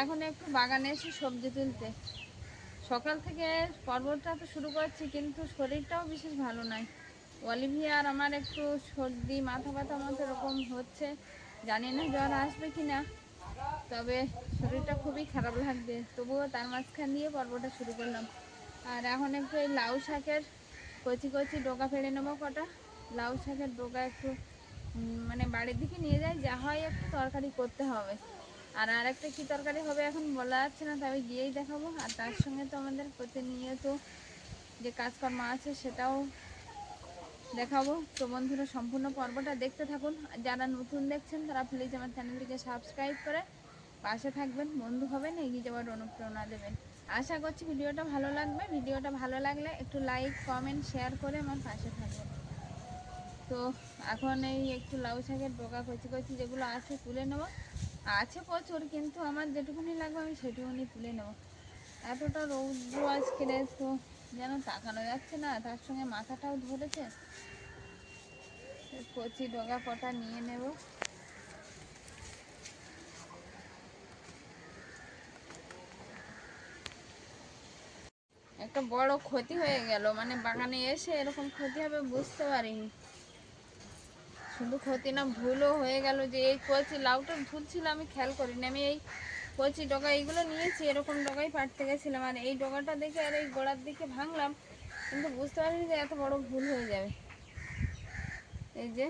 এখন একটু বাগানে এসে সবজি তুলতে। সকাল থেকে পর্বটা তো শুরু করছি, কিন্তু শরীরটাও বিশেষ ভালো নয় অলিভিয়ার আমার একটু সর্দি, মাথা ব্যথা মতো এরকম হচ্ছে। জানি না জ্বর আসবে কি না তবে শরীরটা খুবই খারাপ লাগবে। তবুও তার মাঝখান দিয়ে পর্বটা শুরু করলাম। আর এখন একটু এই লাউ শাকের কচি কচি ডোকা ফেলে নেব কটা। লাউ শাকের ডোকা একটু মানে বাড়ির দিকে নিয়ে যাই, যা হয় একটু তরকারি করতে হবে। আর আরেকটা কি তরকারি হবে এখন বলা যাচ্ছে না, তবে গিয়েই দেখাবো। আর তার সঙ্গে তো আমাদের প্রতিনিয়ত যে কাজকর্ম আছে সেটাও দেখাবো। তো বন্ধুরা, সম্পূর্ণ পর্বটা দেখতে থাকুন। যারা নতুন দেখছেন, তারা প্লিজ আমার চ্যানেলটিকে সাবস্ক্রাইব করে পাশে থাকবেন। বন্ধু হবেন, এগিয়ে যাওয়ার অনুপ্রেরণা দেবেন। আশা করছি ভিডিওটা ভালো লাগবে। ভিডিওটা ভালো লাগলে একটু লাইক কমেন্ট শেয়ার করে আমার পাশে থাকবেন। তো এখন এই একটু লাউ শাকের ডোকা কচি কচি যেগুলো আছে তুলে নেব। আছে প্রচুর, কিন্তু আমার যেটুকুনি লাগবে আমি সেটুকুনি তুলে নেব। এতটা রৌদ্র আজকে তো, যেন তাকানো যাচ্ছে না, তার সঙ্গে মাথাটাও ধরেছে। কচি ডগা কটা নিয়ে নেব। একটা বড় ক্ষতি হয়ে গেল মানে বাগানে এসে এরকম ক্ষতি হবে বুঝতে পারিনি। শুধু ক্ষতি না, ভুলও হয়ে গেল যে এই কচি লাউটা ধুলছিল, আমি খেয়াল করিনি। আমি এই কচি ডগা এইগুলো নিয়েছি, এরকম ডগাই পাটতে গেছিলাম। আর এই ডগাটা দেখে আর এই গোড়ার দিকে ভাঙলাম, কিন্তু বুঝতে পারিনি যে এত বড় ভুল হয়ে যাবে। এই যে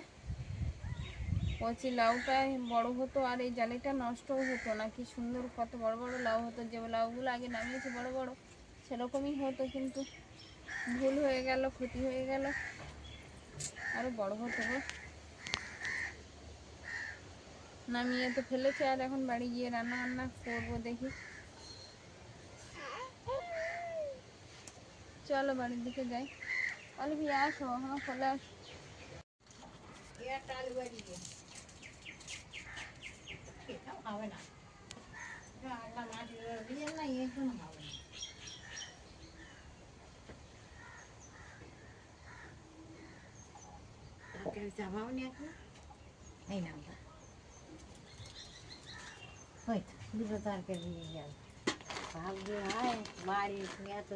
কচি লাউটা বড় হতো আর এই জালিটা নষ্টও হতো না। কি সুন্দর, কত বড় বড় লাউ হতো। যে লাউগুলো আগে নামিয়েছি বড় বড়, সেরকমই হতো কিন্তু ভুল হয়ে গেল, ক্ষতি হয়ে গেল। আরও বড় হতো গো। নামিয়ে তো ফেলেছে আর এখন বাড়ি গিয়ে রান্না বান্না করব দেখি চলো বাড়ির দিকে যাই অলিভি আসো হ্যাঁ চলে আসো হবে না আল্লাহ মাটি দিয়ে না এই জন্য হবে না তরকারি চাপাও নি এখন এই নামটা দুটো তরকারি দিয়ে গেল ভাবছি হয় বাড়ি এত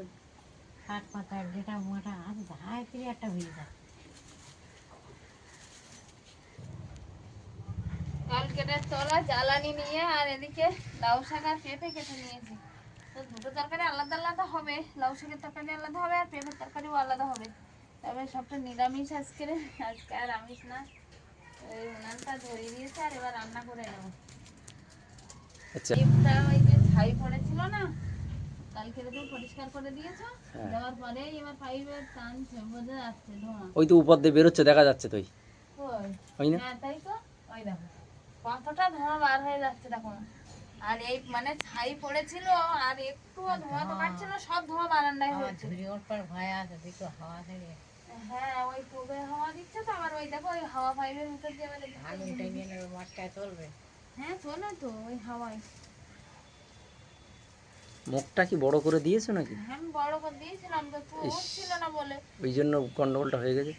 শাক পাতা যেটা মোটা আছে ধায় ফিরে একটা হয়ে যায় কালকেটের তলা জ্বালানি নিয়ে আর এদিকে লাউ শাক আর পেঁপে কেটে নিয়েছি। তো দুটো তরকারি আলাদা আলাদা হবে, লাউ শাকের তরকারি আলাদা হবে আর পেঁপের তরকারিও আলাদা হবে। তবে সবটা নিরামিষ আজকে আজকে আর আমিষ না। ওই উনানটা ধরিয়ে দিয়েছে আর এবার রান্না করে নেব। আচ্ছা। ওই যে ছাই পড়েছিল না কালকে তো পরিষ্কার করে দিয়েছ হ্যাঁ। দেওয়ার পরে এবার পাইপের টানছে বোঝা যাচ্ছে ধোঁয়া। ওই তো উপর দিয়ে বেরোচ্ছে দেখা যাচ্ছে তো ওই। না? হ্যাঁ তাই তো ওই দেখো। কতটা ধোঁয়া বার হয়ে যাচ্ছে দেখো। আর এই মানে ছাই পড়েছিল আর একটুও ধোঁয়া তো কাটছিল সব ধোঁয়া বারান্দায় হচ্ছে ওর পর ভয় আছে দেখো হাওয়া থেকে হ্যাঁ ওই টুবে হাওয়া দিচ্ছে তো আবার ওই দেখো ওই হাওয়া পাইপের ভিতর দিয়ে এবারে আগুন টেনে নেবে মাঠটায় চলবে। হ্যাঁ তো ওই হাওয়ায়। মুখটা কি বড় করে দিয়েছ নাকি? হ্যাঁ আমি বড় করে দিয়েছিলাম তো। না বলে। ওই জন্য গন্ডগোলটা হয়ে গেছে।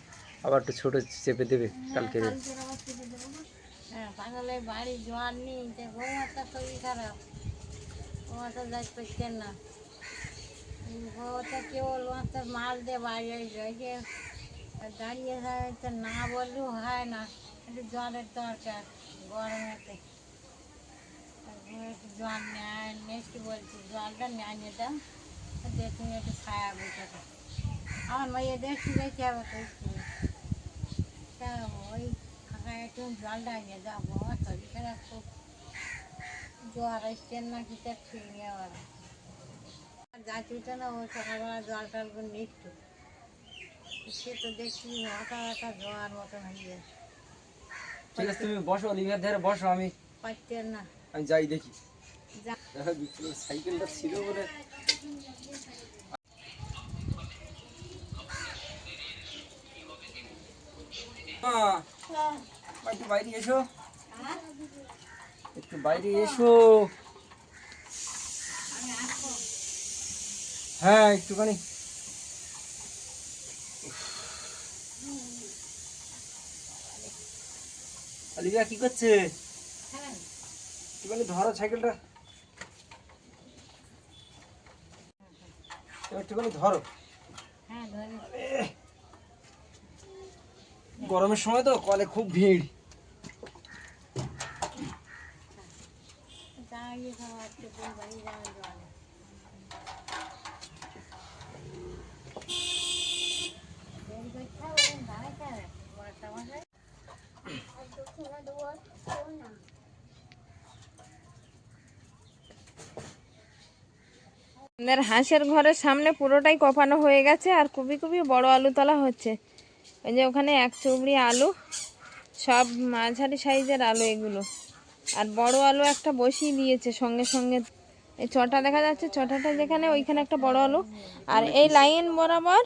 আবার একটু ছোট চেপে দেবে কালকে। হ্যাঁ, কালকে। হ্যাঁ বাড়ি জোয়ার নেই যে বৌমাটা শরীর খারাপ। বৌমাটা যাই করছেন না। বউটা কেবল মাত্র মাল দিয়ে বাড়ি এসে ওই যে দাঁড়িয়ে না বললেও হয় না একটু জলের দরকার গরমেতে। জল নেয় নেক্সট বলছি জলটা নিয়ে দাও দেখুন একটু ছায়া বুঝাতে আমার মেয়ে দেখছি দেখি আবার তো তা ওই ফাঁকা একটু জলটা নিয়ে যাব আমার শরীর খারাপ খুব। জ্বর আসছে না কি তার ঠিক নেই আবার। যাচ্ছিতে না ওই সকালবেলা জল টলগুলো নিচ্ছু সে তো দেখছি মাথা ব্যথা জ্বর মতন হয়ে যায় ঠিক আছে তুমি বসো অলিভিয়ার ধারে বসো আমি পাচ্ছেন না। আমি যাই দেখি। সাইকেলটা ছিল বলে। একটু বাইরে এসো। একটু বাইরে এসো। হ্যাঁ একটুখানি। কি করছে? একটুখানি ধরো সাইকেলটা। একটুখানি ধরো। হ্যাঁ গরমের সময় তো কলে খুব ভিড়। যাওয়া জল দেরি করতে হবে দাঁড়াতে হবে বর্ষা মাসে আমাদের হাঁসের ঘরের সামনে পুরোটাই কপানো হয়ে গেছে আর খুবই খুবই বড় আলু তোলা হচ্ছে। ওই যে ওখানে এক চুবড়ি আলু, সব মাঝারি সাইজের আলু এগুলো। আর বড় আলু একটা বসিয়ে দিয়েছে সঙ্গে সঙ্গে। এই চটা দেখা যাচ্ছে চটাটা যেখানে ওইখানে একটা বড় আলু। আর এই লাইন বরাবর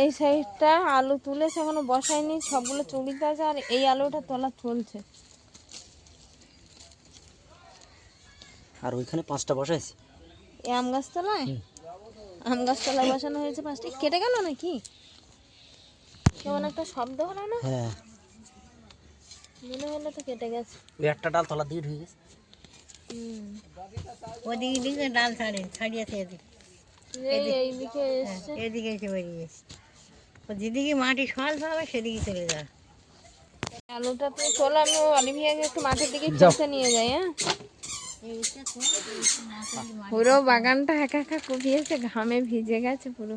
এই সাইডটা আলু তুলেছে এখনও বসায়নি, সবগুলো চুড়িতে আছে আর এই আলুটা তোলা চলছে। আর ওইখানে পাঁচটা বসাইছি? এই আম গাছতলায়? আম গাছতলায় বসানো হয়েছে পাঁচটা। কেটে গেল নাকি? কেমন একটা শব্দ হলো না? হ্যাঁ। মনে হলো তো কেটে গেছে। একটা ডাল তলা দিয়ে ঢুকে গেছে। ওদিকে দিকে ডাল ছাড়ে ছাড়িয়েছে এদিকে। এইদিকে এসছে। এদিকে এসে বেরিয়ে যেদিকে মাটি সল্প হবে সেদিকে চলে যাবে। আলুটা তো চলো আমি অলিভিয়াকে একটু মাঠের দিকে খেলতে নিয়ে যাই হ্যাঁ? পুরো বাগানটা একা একা কুপিয়েছে, ঘামে ভিজে গেছে পুরো।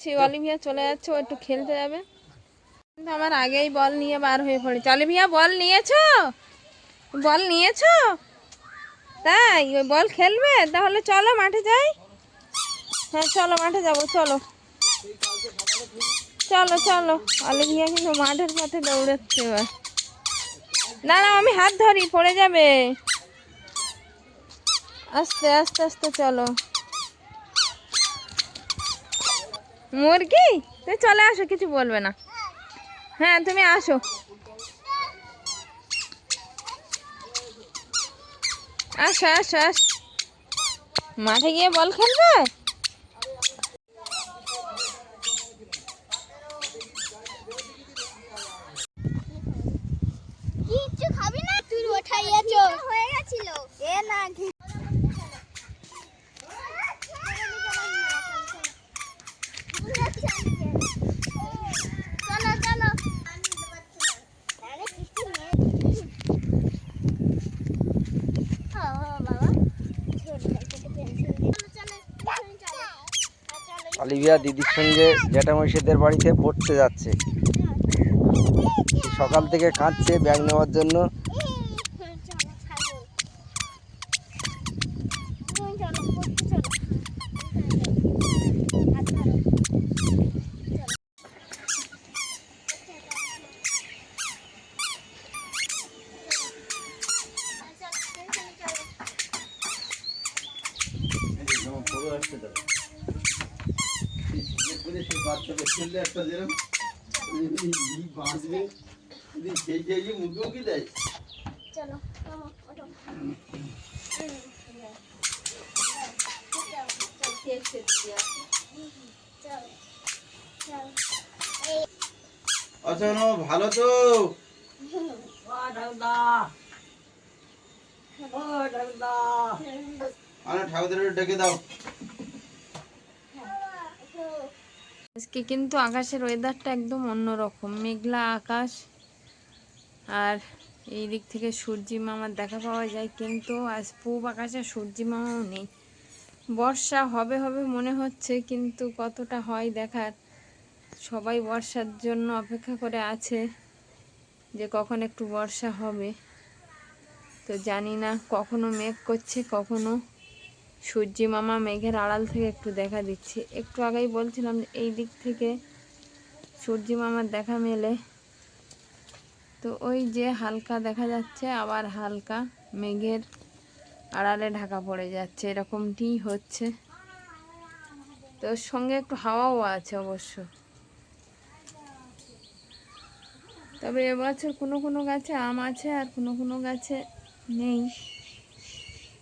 সে অলিভিয়া চলে যাচ্ছে, ও একটু খেলতে যাবে। কিন্তু আমার আগেই বল নিয়ে বার হয়ে পড়েছে। অলিভিয়া বল নিয়েছো? বল নিয়েছো? তাই? ওই বল খেলবে? তাহলে চলো মাঠে যাই। হ্যাঁ চলো মাঠে যাব, চলো। চলো চলো। অলিভিয়া কিন্তু মাঠের পথে দৌড়াচ্ছে এবার। না না আমি হাত ধরি, পড়ে যাবে। আস্তে আস্তে আস্তে চলো। মুরগি? তুমি চলে আসো, কিছু বলবে না। হ্যাঁ তুমি আসো। আসো আসো আসো। মাঠে গিয়ে বল খেলবে? খাবি না? তুই হয়ে গেছিল এ না অলিভিয়া দিদির সঙ্গে জ্যাঠামশিদের বাড়িতে পড়তে যাচ্ছে। সকাল থেকে কাঁদছে ব্যাগ নেওয়ার জন্য। চলো মামা, ওঠো। চলো, চলো। আচ্ছা ভালো তো আরে ঠাকুরের ডেকে দাও আজকে কিন্তু আকাশের ওয়েদারটা একদম অন্যরকম। মেঘলা আকাশ আর এই দিক থেকে সূর্যি মামার দেখা পাওয়া যায়, কিন্তু আজ পূব আকাশে সূর্যি মামাও নেই। বর্ষা হবে হবে মনে হচ্ছে, কিন্তু কতটা হয় দেখার। সবাই বর্ষার জন্য অপেক্ষা করে আছে যে কখন একটু বর্ষা হবে। তো জানি না কখনো মেঘ করছে, কখনো সূর্যি মামা মেঘের আড়াল থেকে একটু দেখা দিচ্ছে। একটু আগেই বলছিলাম যে এই দিক থেকে সূর্যি মামার দেখা মেলে। তো ওই যে হালকা দেখা যাচ্ছে, আবার হালকা মেঘের আড়ালে ঢাকা পড়ে যাচ্ছে। এরকমটি হচ্ছে। তো সঙ্গে একটু হাওয়াও আছে অবশ্য। তবে এবছর কোনো কোনো গাছে আম আছে আর কোনো কোনো গাছে নেই।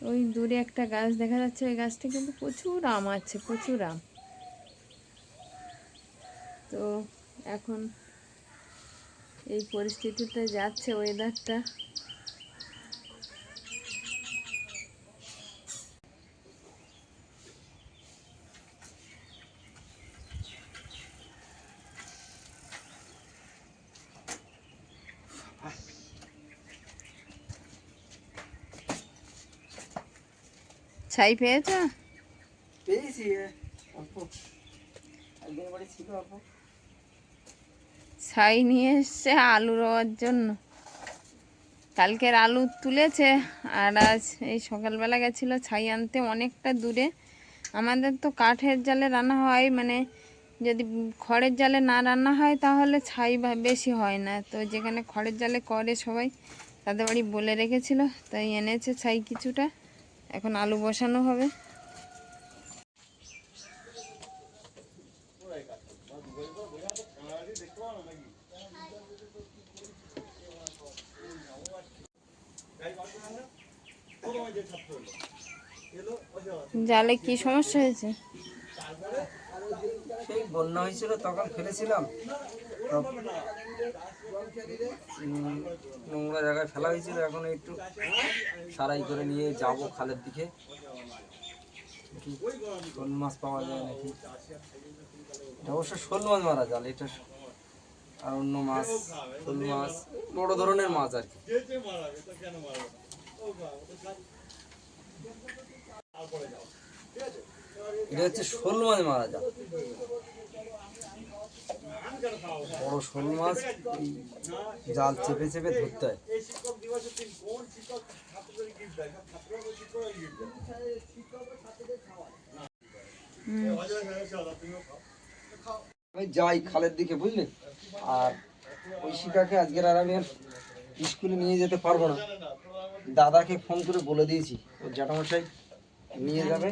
ওই দূরে একটা গাছ দেখা যাচ্ছে, ওই গাছটা কিন্তু প্রচুর আম আছে, প্রচুর আম। তো এখন এই পরিস্থিতিতে যাচ্ছে ওয়েদারটা ছাই পেয়েছ? পেয়েছি অল্প। ছিল অল্প। ছাই নিয়ে এসছে আলু রোয়ার জন্য। কালকের আলু তুলেছে আর আজ এই সকালবেলা গেছিল ছাই আনতে অনেকটা দূরে। আমাদের তো কাঠের জালে রান্না হয় মানে যদি খড়ের জালে না রান্না হয় তাহলে ছাই বেশি হয় না। তো যেখানে খড়ের জালে করে সবাই তাদের বাড়ি বলে রেখেছিল তাই এনেছে ছাই কিছুটা। এখন আলু বসানো হবে। জালে কি সমস্যা হয়েছে? সেই বন্যা হয়েছিল তখন ফেলেছিলাম। নোংরা জায়গায় ফেলা হয়েছিল। এখন একটু সারাই করে নিয়ে যাব খালের দিকে। কোন মাছ পাওয়া যায় নাকি? এটা অবশ্য শোল মাছ মারা জাল এটা আর অন্য মাছ, শোল মাছ, বড় ধরনের মাছ আর কি। এটা হচ্ছে শোল মাছ মারা যায়। বড় শোল মাছ জাল চেপে চেপে ধরতে হয়। আমি যাই খালের দিকে, বুঝলে? আর ওই শিকাকে আজকের আর আমি স্কুলে নিয়ে যেতে পারব না। দাদাকে ফোন করে বলে দিয়েছি। ওর জ্যাঠামশাই নিয়ে যাবে।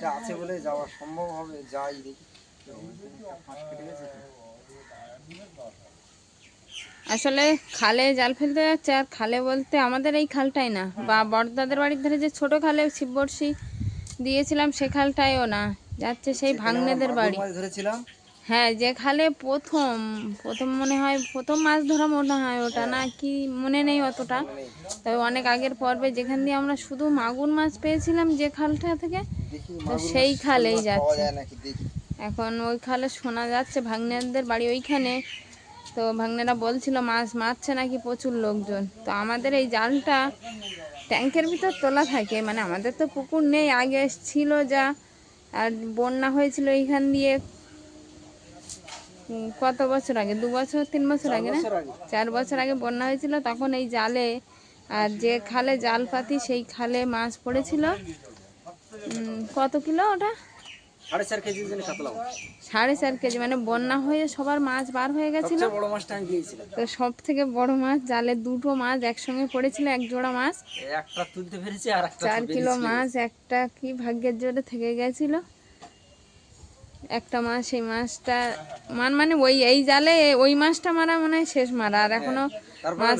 সাইকেলটা আছে বলে যাওয়া সম্ভব হবে যাই দেখি। আসলে খালে জাল ফেলতে যাচ্ছে আর খালে বলতে আমাদের এই খালটাই না। বা বড়দাদের বাড়ির ধারে যে ছোট খালে শিববর্ষি দিয়েছিলাম সে খালটাইও না। যাচ্ছে সেই ভাগ্নেদের বাড়ি। ধরেছিলাম। হ্যাঁ যে খালে প্রথম প্রথম মনে হয় প্রথম মাছ ধরা মনে হয় ওটা না কি মনে নেই অতটা। তবে অনেক আগের পর্বে যেখান দিয়ে আমরা শুধু মাগুর মাছ পেয়েছিলাম যে খালটা থেকে সেই খালেই যাচ্ছে। এখন ওই খালে শোনা যাচ্ছে ভাগ্নেদের বাড়ি ওইখানে। তো ভাগ্নেরা বলছিল মাছ মারছে নাকি প্রচুর লোকজন? তো আমাদের এই জালটা ট্যাঙ্কের ভিতর তোলা থাকে। মানে আমাদের তো পুকুর নেই আগে ছিল যা। আর বন্যা হয়েছিল এইখান দিয়ে কত বছর আগে? দু বছর তিন বছর আগে না? চার বছর আগে বন্যা হয়েছিল তখন এই জালে আর যে খালে জাল পাতি সেই খালে মাছ পড়েছিল। কত কিলো ওটা? সাড়ে চার কেজি। সাড়ে চার মানে বন্যা হয়ে সবার মাছ বার হয়ে গেছিল। তো সব থেকে বড় মাছ জালে দুটো মাছ একসঙ্গে পড়েছিল এক জোড়া মাছ। একটা তুলতে পেরেছি আর চার কিলো মাছ একটা কি ভাগ্যের জোরে থেকে গেছিল। একটা মাছ সেই মাছটা মান মানে ওই এই জালে ওই মাছটা মারা মনে হয় শেষ মারা আর এখনও মাছ।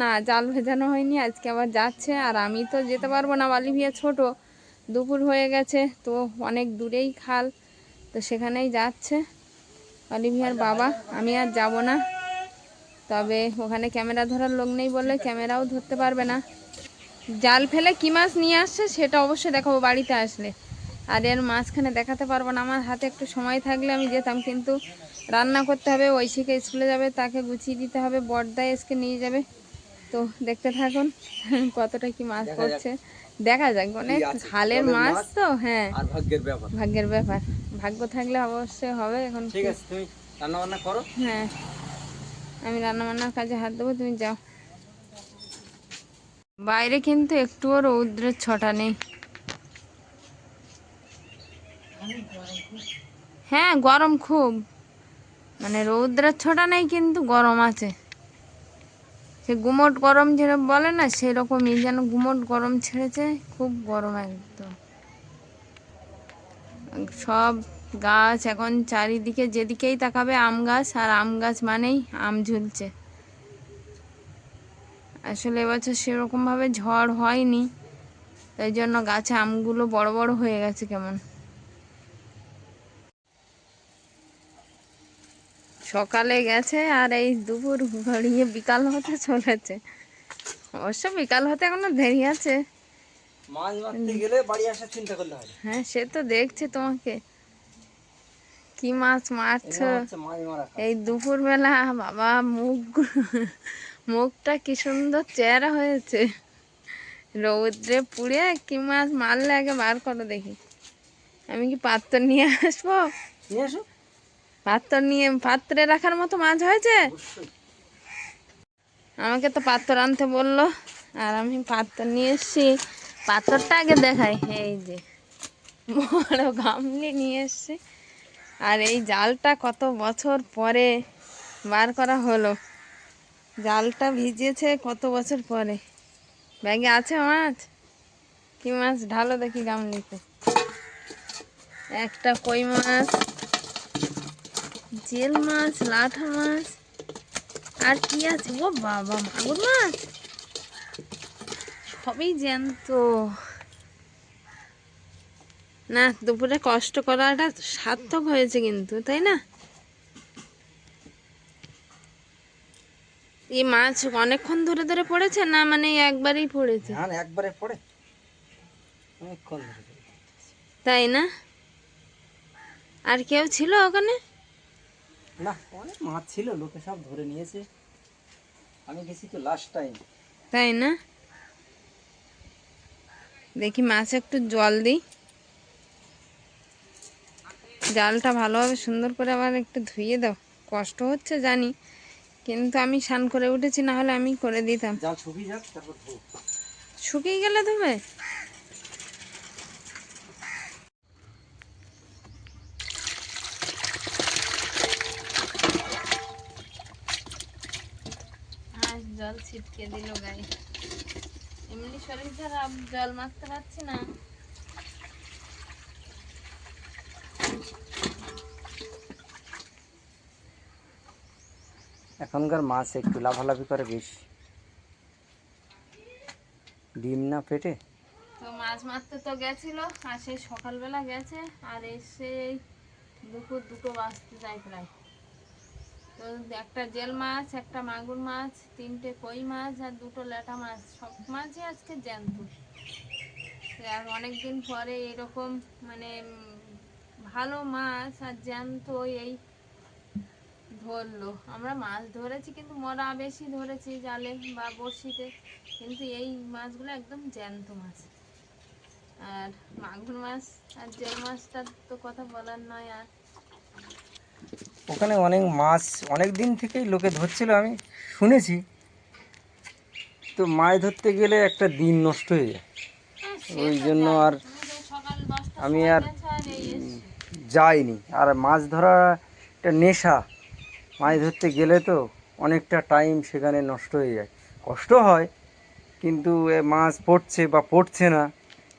না জাল ভেজানো হয়নি আজকে আবার যাচ্ছে আর আমি তো যেতে পারব না বালিভিয়া ছোট। দুপুর হয়ে গেছে তো অনেক দূরেই খাল তো সেখানেই যাচ্ছে। অলিভিয়ার বাবা আমি আর যাব না। তবে ওখানে ক্যামেরা ধরার লোক নেই বলে ক্যামেরাও ধরতে পারবে না। জাল ফেলে কি মাছ নিয়ে আসছে সেটা অবশ্যই দেখাবো বাড়িতে আসলে। আর এর মাঝখানে দেখাতে পারব না আমার হাতে একটু সময় থাকলে আমি যেতাম কিন্তু রান্না করতে হবে ঐশীকে স্কুলে যাবে তাকে গুছিয়ে দিতে হবে বর্দায় এসকে নিয়ে যাবে। তো দেখতে থাকুন কতটা কি মাছ পড়ছে দেখা যাক অনেক আছে, খালের মাছ মাছ। তো হ্যাঁ। আর ভাগ্যের ব্যাপার। ভাগ্যের ব্যাপার। ভাগ্য থাকলে অবশ্যই হবে এখন ঠিক আছে তুমি রান্না বান্না করো। হ্যাঁ। আমি রান্না বান্নার কাজে হাত দেবো তুমি যাও। বাইরে কিন্তু একটুও রৌদ্রের ছটা নেই। হ্যাঁ গরম খুব। মানে রৌদ্রের ছটা নেই কিন্তু গরম আছে। সে গুমট গরম যেরকম বলে না, সেরকমই যেন গুমট গরম ছেড়েছে, খুব গরম একদম। সব গাছ এখন চারিদিকে যেদিকেই তাকাবে আম গাছ, আর আম গাছ মানেই আম ঝুলছে। আসলে এবছর সেরকমভাবে ঝড় হয়নি, তাই জন্য গাছে আমগুলো বড় বড় হয়ে গেছে কেমন। সকালে গেছে আর এই দুপুর গড়িয়ে বিকাল হতে চলেছে। অবশ্য বিকাল হতে এখনও দেরি আছে। মাছ মারতে গেলে বাড়ি আসার চিন্তা করলে হয় হ্যাঁ সে তো দেখছে তোমাকে। কি মাছ মারছো। এই দুপুর বেলা বাবা মুখ মুখটা কি সুন্দর চেহারা হয়েছে। রৌদ্রে পুড়ে কি মাছ মারলে আগে বার করো দেখি। আমি কি পাত্র নিয়ে আসব? নিয়ে এসো পাত্র নিয়ে পাত্রে রাখার মতো মাছ হয়েছে? আমাকে তো পাত্র আনতে বলল আর আমি পাত্র নিয়ে এসছি। পাত্রটা আগে দেখাই। এই যে বড় গামলি নিয়ে এসছি। আর এই জালটা কত বছর পরে বার করা হলো? জালটা ভিজেছে কত বছর পরে? ব্যাগে আছে মাছ? কি মাছ ঢালো দেখি গামলিতে? একটা কই মাছ? জেল মাছ লাঠা মাছ আর কি আছে? ও বাবা মাগুর মাছ? সবই জ্যান্ত। না দুপুরে কষ্ট করাটা সার্থক হয়েছে কিন্তু তাই না? এই মাছ অনেকক্ষণ ধরে ধরে পড়েছে না মানে একবারই পড়েছে? একবারে পড়ে। অনেকক্ষণ ধরে ধরে। তাই না? আর কেউ ছিল ওখানে? না অনেক মাছ ছিল লোকে সব ধরে নিয়েছে। আমি গেছি তো লাস্ট টাইম তাই না? দেখি মাছ একটু জল দিই। জালটা ভালোভাবে সুন্দর করে আবার একটু ধুয়ে দাও। কষ্ট হচ্ছে জানি। কিন্তু আমি স্নান করে উঠেছি না হলে আমি করে দিতাম। শুকিয়ে গেলে ধুবে আর জল ছিটকে দিল গায়ে এমনি শরীর খারাপ জল মাখতে পারছি না। এখনকার মাছ একটু লাফালাফি করে বেশি। ডিম না পেটে তো মাছ মারতে তো গেছিল আর সেই সকালবেলা গেছে আর এসে দুপুর দুটো বাজতে যায় প্রায়। তো একটা জেল মাছ, একটা মাগুর মাছ, তিনটে কই মাছ আর দুটো ল্যাটা মাছ। সব মাছই আজকে জ্যান্ত। আর অনেকদিন পরে এরকম মানে ভালো মাছ আর জ্যান্ত এই ধরলো। আমরা মাছ ধরেছি কিন্তু মরা বেশি ধরেছি জালে বা বড়শিতে। কিন্তু এই মাছগুলো একদম জ্যান্ত মাছ। আর মাগুর মাছ আর জেল মাছটার তো কথা বলার নয় আর ওখানে অনেক মাছ, অনেক দিন থেকেই লোকে ধরছিল, আমি শুনেছি। তো মাছ ধরতে গেলে একটা দিন নষ্ট হয়ে যায়। ওই জন্য আর আমি আর। যাইনি। আর মাছ ধরা একটা নেশা। মাছ ধরতে গেলে তো অনেকটা টাইম সেখানে নষ্ট হয়ে যায়। কষ্ট হয়, কিন্তু এ মাছ পড়ছে বা পড়ছে না,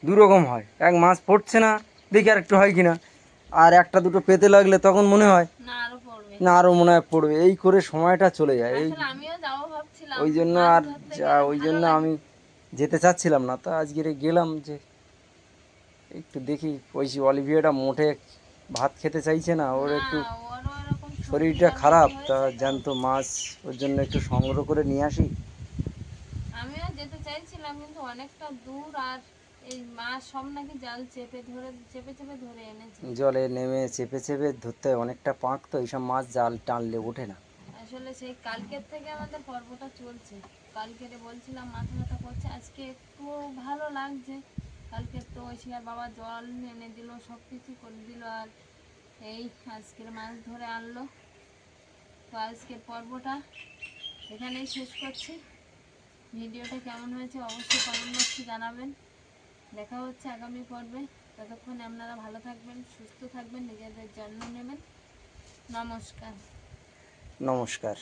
দুরকম হয়। এক মাছ পড়ছে না, দেখি আর একটু হয় কিনা। আর একটা দুটো পেতে লাগলে তখন মনে হয় না আরও আরও মনে হয় পড়বে। এই করে সময়টা চলে যায়। এই ওই জন্য আর যা ওই জন্য আমি যেতে চাচ্ছিলাম না। তো আজকে গেলাম যে একটু দেখি ওই অলিভিয়াটা মোটে ভাত খেতে চাইছে না ওর একটু শরীরটা খারাপ। তা জ্যান্ত মাছ ওর জন্য একটু সংগ্রহ করে নিয়ে আসি। আমিও যেতে চাইছিলাম কিন্তু অনেকটা দূর আর এই মাছ সব নাকি জাল চেপে ধরে চেপে চেপে ধরে এনেছে। জলে নেমে চেপে চেপে ধরতে হয় অনেকটা পাঁক তো এইসব মাছ জাল টানলে ওঠে না। আসলে সেই কালকের থেকে আমাদের পর্বটা চলছে। কালকে বলছিলাম মাথা ব্যথা করছে আজকে একটু ভালো লাগছে। কালকে তো ঐশিয়ার বাবা জল এনে দিল সব কিছু করে দিল আর এই আজকের মাছ ধরে আনলো। তো আজকের পর্বটা এখানেই শেষ করছি। ভিডিওটা কেমন হয়েছে অবশ্যই কমেন্ট বক্সে জানাবেন। দেখা হচ্ছে আগামী পর্বে। ততক্ষণে আপনারা ভালো থাকবেন, সুস্থ থাকবেন, নিজেদের যত্ন নেবেন। নমস্কার। নমস্কার।